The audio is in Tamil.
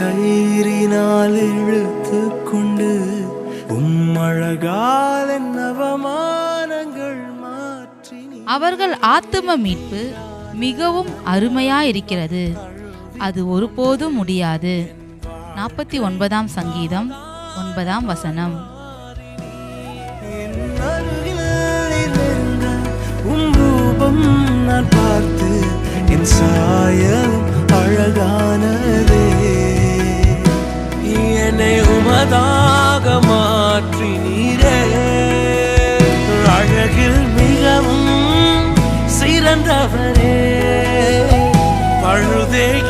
கயிறினால் இழுத்து கொண்டு உம் நவமானங்கள் அவமானங்கள் மாற்றி அவர்கள் ஆத்தும மீட்பு மிகவும் அருமையாயிருக்கிறது. அது ஒருபோதும் முடியாது. நாற்பத்தி ஒன்பதாம் சங்கீதம் ஒன்பதாம் வசனம். என்னை உமதாக மாற்றி நீரே. அழகில் மிகவும் சிறந்தவரே. பழுதே